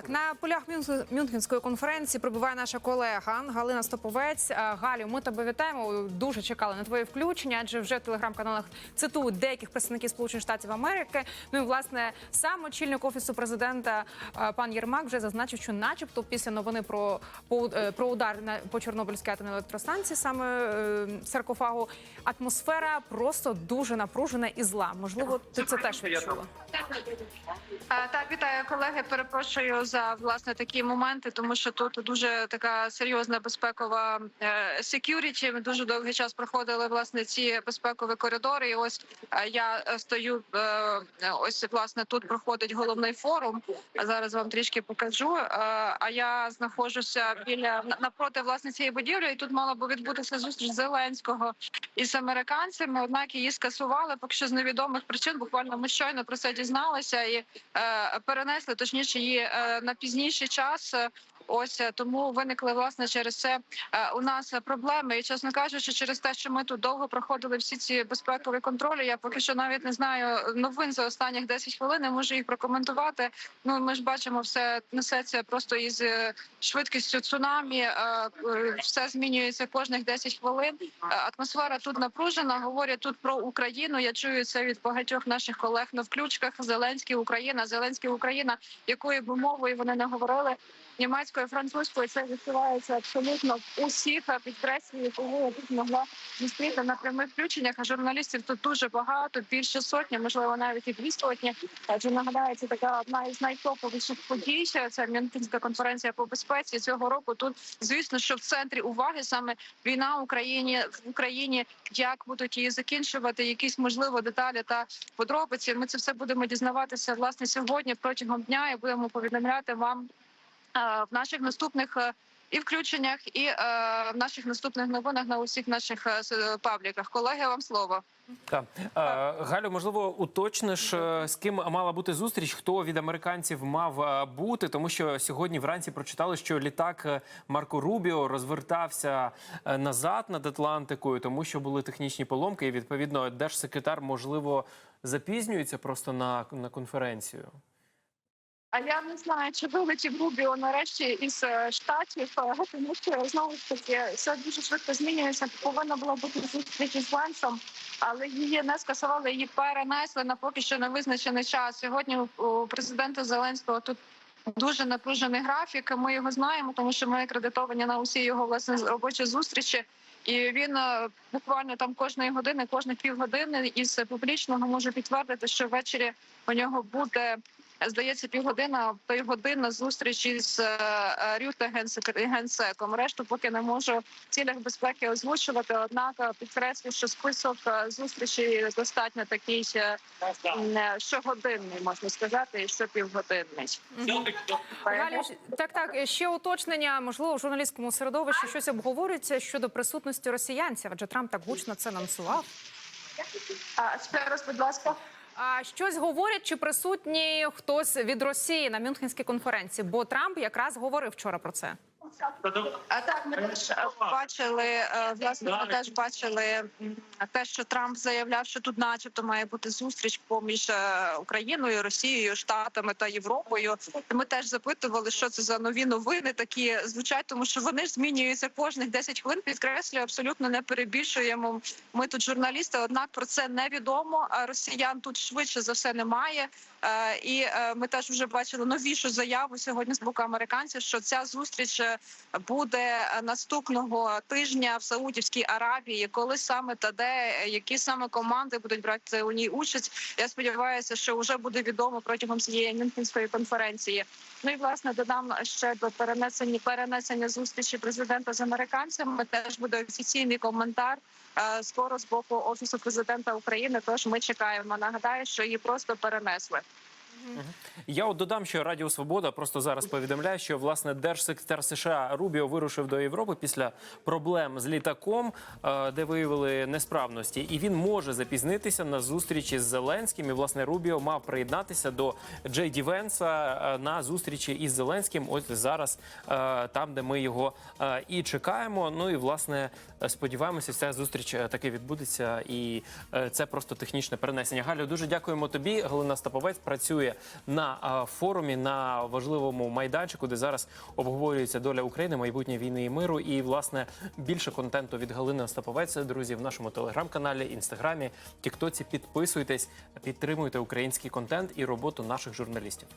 Так, на полях Мюнхен- Мюнхенської конференції прибуває наша колега Галина Стоповець. Е, Галю, ми тебе вітаємо. Дуже чекали на твоє включення, адже вже в телеграм-каналах цитують деяких представників Сполучених Штатів Америки. Ну і власне сам очільник офісу президента е, пан Єрмак вже зазначив, що, начебто, після новини про по, е, про удар на по Чорнобильській атомній електростанції, саме саркофагу, атмосфера просто дуже напружена і зла. Можливо, ти це теж відчула. Так, вітаю колеги. Перепрошую за власне такі моменти, тому що тут дуже така серйозна безпекова security. Ми дуже довгий час проходили власне ці безпекові коридори. І ось е, я е, стою. е, Ось власне тут проходить головний форум. Зараз вам трішки покажу. А я знаходжуся біля напроти власне цієї будівлі. І тут мала би відбутися зустріч Зеленського із американцями. Однак її скасували, поки що з невідомих причин. Буквально ми щойно про це дізналися і перенесли точніше її на пізніший час. Ось е, тому виникли власне через це е, у нас проблеми. І чесно кажучи, через те, що ми тут довго проходили всі ці безпекові контролі. Я поки що навіть не знаю новин за останніх 10 хвилин. Не можу їх прокоментувати. Ну ми ж бачимо, все несеться просто із е, швидкістю цунамі. Все змінюється кожних 10 хвилин. Атмосфера тут напружена. Говорять тут про Україну. Я чую це від багатьох наших колег на включках. Зеленський Україна, Зеленський Україна. Якою б мовою вони не говорили німецькою, французькою, це відчувається абсолютно в усіх підкреслюю, кого я тут могла зустріти на прямих включеннях. А журналістів тут дуже багато, більше сотні, можливо, навіть і дві сотні. Адже нагадаю, це така одна із найтоповіших подій. Це Мюнхенська конференція по безпеці цього року. Тут звісно, що в центрі уваги саме війна в Україні в Україні, як будуть її закінчувати, якісь можливо деталі та подробиці. Ми це все будемо дізнаватися власне сьогодні протягом дня і будемо повідомляти вам в наших наступних. е, І включеннях, і е, в наших наступних новинах на усіх наших е, пабліках. Колеги, вам слово. Так. Е, Галю, можливо, уточниш, е, з ким мала бути зустріч, хто від американців мав е, бути, тому що сьогодні вранці прочитали, що літак е, Марко Рубіо розвертався е, назад над Атлантикою, тому що були технічні поломки, і відповідно держсекретар, можливо, запізнюється просто на, на конференцію. А я не знаю, чи вилетів Рубіо нарешті із е, штатів, е, тому що знову ж таки все дуже швидко змінюється. Повинна була бути зустріч із Венсом, але її не скасували, її перенесли на поки що невизначений час. Сьогодні у- президента Зеленського тут. Дуже напружений графік. Ми його знаємо, тому що ми акредитовані на усі його власне робочі зустрічі. І він е, буквально там кожної години, кожних півгодини із публічного може підтвердити, що ввечері у нього буде здається півгодина, то й година зустрічі з е, е, Рюте генсек- генсеком. Решту поки не можу цілях безпеки озвучувати. Однак підкреслю, що список е, зустрічей достатньо такий щогодинний, можна сказати, і щопівгодинний. Галю, так, так, е, ще уточнення. Можливо, в журналістському середовищі щось обговорюється щодо присутності росіянців, адже Трамп так гучно це анонсував. А ще раз, будь ласка. А щось говорять, чи присутній хтось від Росії на Мюнхенській конференції? Бо Трамп якраз говорив вчора про це. А так ми теж е, бачили е, власне. Ми теж бачили те, що Трамп заявляв, що тут, начебто, має бути зустріч поміж е, Україною, Росією, Штатами та Європою. Ми теж запитували, що це за нові новини такі звучать, тому що вони ж змінюються кожних 10 хвилин. Підкреслюю, абсолютно не перебільшуємо. Ми тут журналісти, однак про це невідомо. Росіян тут швидше за все немає. І ми теж вже бачили новішу заяву сьогодні з боку американців, що ця зустріч буде наступного тижня в Саудівській Аравії. Коли саме та де які саме команди будуть брати у ній участь? Я сподіваюся, що вже буде відомо протягом цієї Мюнхенської конференції. Ну і власне додам ще до перенесення перенесення зустрічі президента з американцями. Теж буде офіційний коментар. е, Скоро з боку офісу президента України. Тож ми чекаємо. Нагадаю, що її просто перенесли. Я от додам, що Радіо Свобода просто зараз повідомляє, що власне держсекретар США Рубіо вирушив до Європи після проблем з літаком, е, де виявили несправності, і він може запізнитися на зустрічі з Зеленським. І власне Рубіо мав приєднатися до Джей Ді Венса е, на зустрічі із Зеленським. Ось зараз е, там, де ми його і чекаємо. Ну і власне сподіваємося, ця зустріч таки відбудеться, і це просто технічне перенесення. Галю, дуже дякуємо тобі. Галина Стаповець працює працює на форумі на важливому майданчику, де зараз обговорюється доля України, майбутнє війни і миру. І власне більше контенту від Галини Остаповець, друзі, в нашому телеграм-каналі, інстаграмі, тіктоці. Підписуйтесь, підтримуйте український контент і роботу наших журналістів.